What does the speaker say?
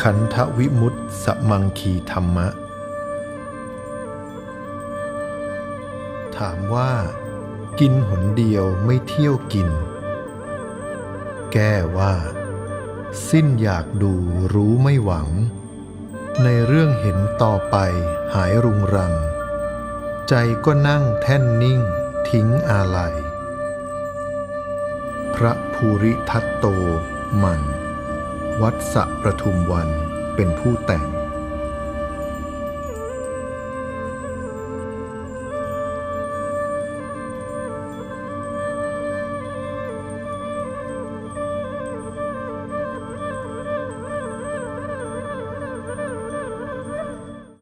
ขันธวิมุตสมังคีธรรมะ ถามว่า กินหนเดียวไม่เที่ยวกิน แก้ว่า สิ้นอยากดูรู้ไม่หวัง ในเรื่องเห็นต่อไปหายรุงรัง ใจก็นั่งแท่นนิ่งทิ้งอาลัย พระภูริทัตโตมัน วัดสะประทุมวันเป็นผู้แต่ง